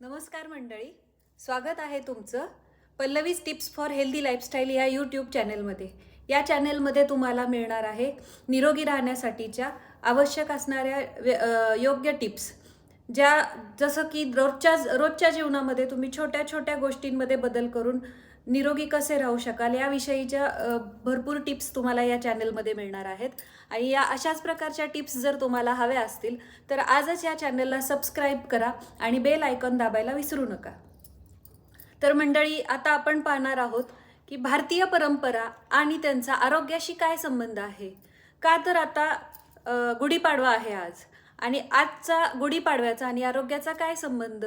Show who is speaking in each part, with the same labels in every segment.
Speaker 1: नमस्कार मंडळी. स्वागत आहे तुमचं Pallavi's tips for healthy lifestyle या यूट्यूब चॅनेलमध्ये. या चॅनेलमध्ये तुम्हाला मिळणार आहे निरोगी राहण्यासाठीच्या आवश्यक असणाऱ्या योग्य टिप्स. ज्या जसं की रोजच्या रोजच्या जीवनामध्ये तुम्ही छोट्या छोट्या गोष्टींमध्ये बदल करून निरोगी कसे राहू शकाल याविषयीच्या भरपूर टिप्स तुम्हाला या चॅनलमध्ये मिळणार आहेत. आणि या अशाच प्रकारच्या टिप्स जर तुम्हाला हव्या असतील तर आजच या चॅनलला सबस्क्राईब करा आणि बेल आयकॉन दाबायला विसरू नका. तर मंडळी आता आपण पाहणार आहोत की भारतीय परंपरा आणि त्यांचा आरोग्याशी काय संबंध आहे? का तर आता गुढीपाडवा आहे आज. आणि आजचा गुढीपाडव्याचा आणि आरोग्याचा काय संबंध?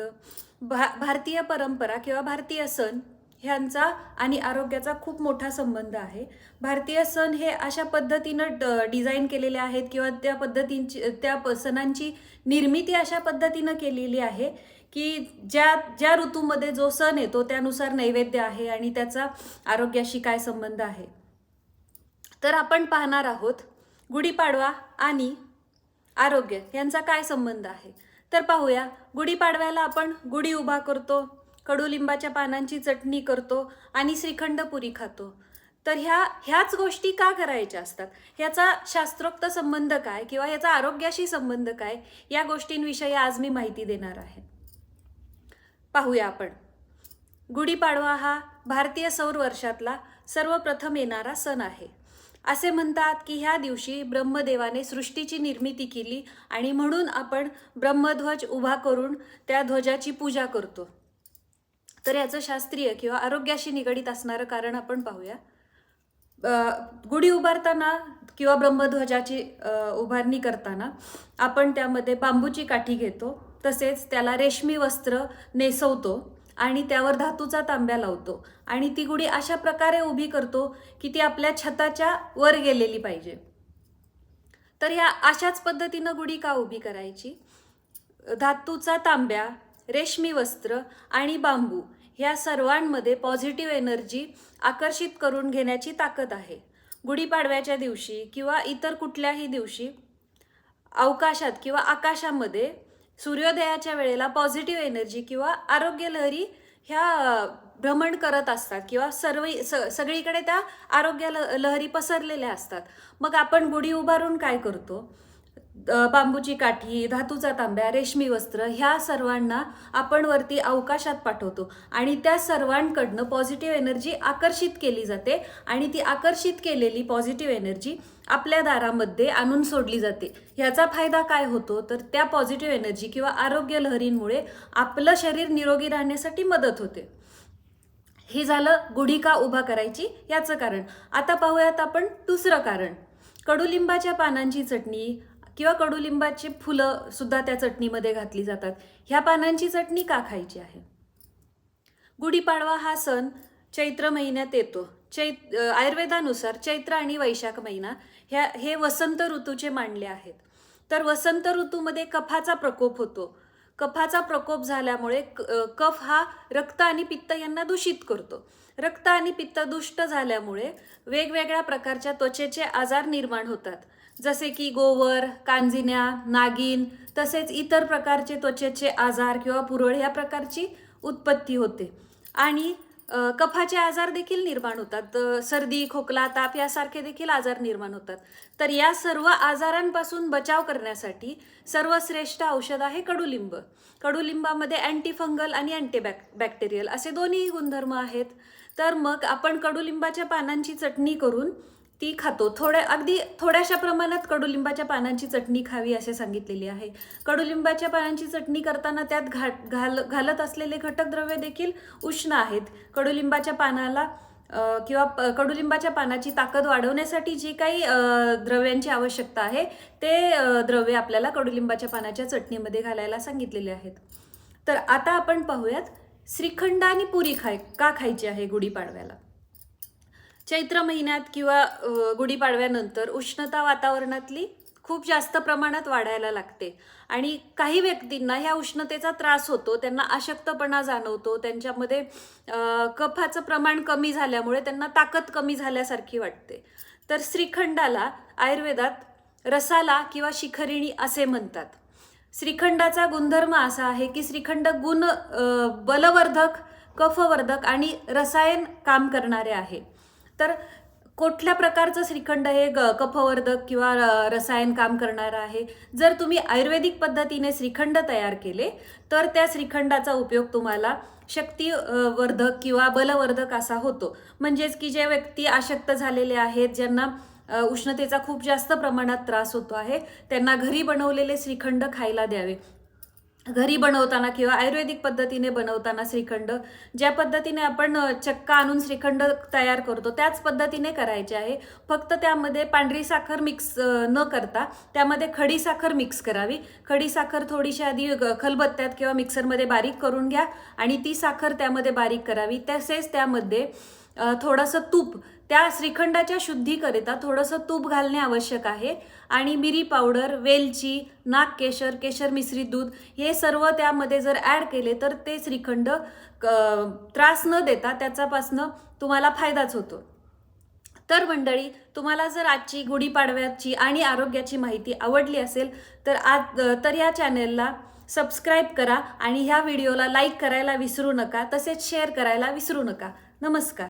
Speaker 1: भा भारतीय परंपरा किंवा भारतीय सण ह्यांचा आणि आरोग्याचा खूप मोठा संबंध आहे. भारतीय सण हे अशा पद्धतीनं ड डिझाईन केलेले आहेत किंवा त्या पद्धतींची त्या प- सणांची निर्मिती अशा पद्धतीनं केलेली आहे की ज्या ज्या ऋतूमध्ये जो सण येतो त्यानुसार नैवेद्य आहे आणि त्याचा आरोग्याशी काय संबंध आहे. तर आपण पाहणार आहोत गुढीपाडवा आणि आरोग्य यांचा काय संबंध आहे. तर पाहूया गुढीपाडव्याला आपण गुढी उभा करतो. कडुलिंबाच्या पानांची चटणी करतो आणि श्रीखंड पुरी खातो. तर ह्या ह्याच गोष्टी का करायच्या असतात? ह्याचा शास्त्रोक्त संबंध काय किंवा ह्याचा आरोग्याशी संबंध काय? या गोष्टींविषयी आज मी माहिती देणार आहे. पाहूया आपण. गुढीपाडवा हा भारतीय सौर वर्षातला सर्वप्रथम येणारा सण आहे. असे म्हणतात की ह्या दिवशी ब्रह्मदेवाने सृष्टीची निर्मिती केली आणि म्हणून आपण ब्रह्मध्वज उभा करून त्या ध्वजाची पूजा करतो. तर याचं शास्त्रीय किंवा आरोग्याशी निगडीत असणारं कारण आपण पाहूया. गुढी उभारताना किंवा ब्रह्मध्वजाची उभारणी करताना आपण त्यामध्ये बांबूची काठी घेतो तसेच त्याला रेशमी वस्त्र नेसवतो आणि त्यावर धातूचा तांब्या लावतो आणि ती गुढी अशा प्रकारे उभी करतो की ती आपल्या छताच्या वर गेलेली पाहिजे. तर ह्या अशाच पद्धतीनं गुढी का उभी करायची? धातूचा तांब्या रेशमी वस्त्र आणि बांबू ह्या सर्वांमध्ये पॉझिटिव्ह एनर्जी आकर्षित करून घेण्याची ताकद आहे. गुढीपाडव्याच्या दिवशी किंवा इतर कुठल्याही दिवशी अवकाशात किंवा आकाशामध्ये सूर्योदयाच्या वेळेला पॉझिटिव्ह एनर्जी किंवा आरोग्य लहरी ह्या भ्रमण करत असतात किंवा सर्व स सगळीकडे त्या आरोग्य ल लहरी पसरलेल्या असतात. मग आपण गुढी उभारून काय करतो? बांबूची काठी धातूचा तांब्या रेशमी वस्त्र ह्या सर्वांना आपण वरती अवकाशात पाठवतो. आणि त्या सर्वांकडनं पॉझिटिव्ह एनर्जी आकर्षित केली जाते आणि ती आकर्षित केलेली पॉझिटिव्ह एनर्जी आपल्या दारामध्ये आणून सोडली जाते. ह्याचा फायदा काय होतो? तर त्या पॉझिटिव्ह एनर्जी किंवा आरोग्य लहरींमुळे आपलं शरीर निरोगी राहण्यासाठी मदत होते. हे झालं गुढी का उभा करायची याचं कारण. आता पाहूयात आपण दुसरं कारण. कडुलिंबाच्या पानांची चटणी किंवा कडुलिंबाची फुलं सुद्धा त्या चटणीमध्ये घातली जातात. ह्या पानांची चटणी का खायची आहे? गुढीपाडवा हा सण चैत्र महिन्यात येतो. चैत आयुर्वेदानुसार चैत्र आणि वैशाख महिना ह्या हे वसंत ऋतूचे मानले आहेत. तर वसंत ऋतूमध्ये कफाचा प्रकोप होतो. कफाचा प्रकोप झाल्यामुळे क- कफ हा रक्त आणि पित्त यांना दूषित करतो. रक्त आणि पित्त दुष्ट झाल्यामुळे वेगवेगळ्या प्रकारच्या त्वचेचे आजार निर्माण होतात. जसे की गोवर कांजिन्या नागिन तसेच इतर प्रकारचे त्वचेचे आजार किंवा पुरळ या प्रकारची उत्पत्ती होते. आणि कफाचे आजार देखील निर्माण होतात. सर्दी खोकला ताप यासारखे देखील आजार निर्माण होतात. तर या सर्व आजारांपासून बचाव करण्यासाठी सर्वश्रेष्ठ औषध आहे कडुलिंब. कडुलिंबामध्ये अँटीफंगल आणि अँटीबॅक बॅक्टेरियल असे दोन्ही गुणधर्म आहेत. तर मग आपण कडुलिंबाच्या पानांची चटणी करून ती खातो. थोड्या अगदी थोड्याशा प्रमाणात कडुलिंबाच्या पानांची चटणी खावी असे सांगितलेली आहे. कडुलिंबाच्या पानांची चटणी करताना त्यात घा घाल घालत असलेले घटक द्रव्य देखील उष्ण आहेत. कडुलिंबाच्या पानाला किंवा कडुलिंबाच्या पानाची ताकद वाढवण्यासाठी जी काही द्रव्यांची आवश्यकता आहे ते द्रव्य आपल्याला कडुलिंबाच्या पानाच्या चटणीमध्ये घालायला सांगितलेले आहेत. तर आता आपण पाहूयात श्रीखंड आणि पुरी खाय का खायची आहे गुढीपाडव्याला? चैत्र महिन्यात किंवा गुढीपाडव्यानंतर उष्णता वातावरणातली खूप जास्त प्रमाणात वाढायला लागते. आणि काही व्यक्तींना ह्या उष्णतेचा त्रास होतो त्यांना अशक्तपणा जाणवतो त्यांच्यामध्ये कफाचं प्रमाण कमी झाल्यामुळे त्यांना ताकद कमी झाल्यासारखी वाटते. तर श्रीखंडाला आयुर्वेदात रसाला किंवा शिखरिणी असे म्हणतात. श्रीखंडाचा गुणधर्म असा आहे की श्रीखंड गुण बलवर्धक कफवर्धक आणि रसायन काम करणारे आहे. तर कुठल्या प्रकारचं श्रीखंड हे ग कफवर्धक किंवा र- रसायन काम करणारं आहे? जर तुम्ही आयुर्वेदिक पद्धतीने श्रीखंड तयार केले तर त्या श्रीखंडाचा उपयोग तुम्हाला शक्ती वर्धक किंवा बलवर्धक असा होतो. म्हणजेच की जे व्यक्ती आशक्त झालेले आहेत ज्यांना उष्णतेचा खूप जास्त प्रमाणात त्रास होतो आहे त्यांना घरी बनवलेले श्रीखंड खायला द्यावे. घरी बनवताना किंवा आयुर्वेदिक पद्धतीने बनवताना श्रीखंड ज्या पद्धतीने आपण चक्का आणून श्रीखंड तयार करतो त्याच पद्धतीने करायचे आहे. फक्त त्यामध्ये पांढरी साखर मिक्स न करता त्यामध्ये खडी साखर मिक्स करावी. खडी साखर थोडीशी आधी खलबत्त्यात किंवा मिक्सरमध्ये बारीक करून घ्या आणि ती साखर त्यामध्ये बारीक करावी. तसेच त्यामध्ये थोडंसं तूप त्या श्रीखंडाच्या शुद्धीकरिता थोडंसं तूप घालणे आवश्यक आहे. आणि मिरी पावडर वेलची नाग केशर केशर मिश्रित दूध हे सर्व त्यामध्ये जर ॲड केले तर ते श्रीखंड क- त्रास न देता त्याच्यापासनं तुम्हाला फायदाच होतो. तर मंडळी तुम्हाला जर आजची गुढीपाडव्याची आणि आरोग्याची माहिती आवडली असेल तर आज तर या चॅनेलला सबस्क्राईब करा आणि ह्या व्हिडिओला लाईक करायला विसरू नका तसेच शेअर करायला विसरू नका. नमस्कार.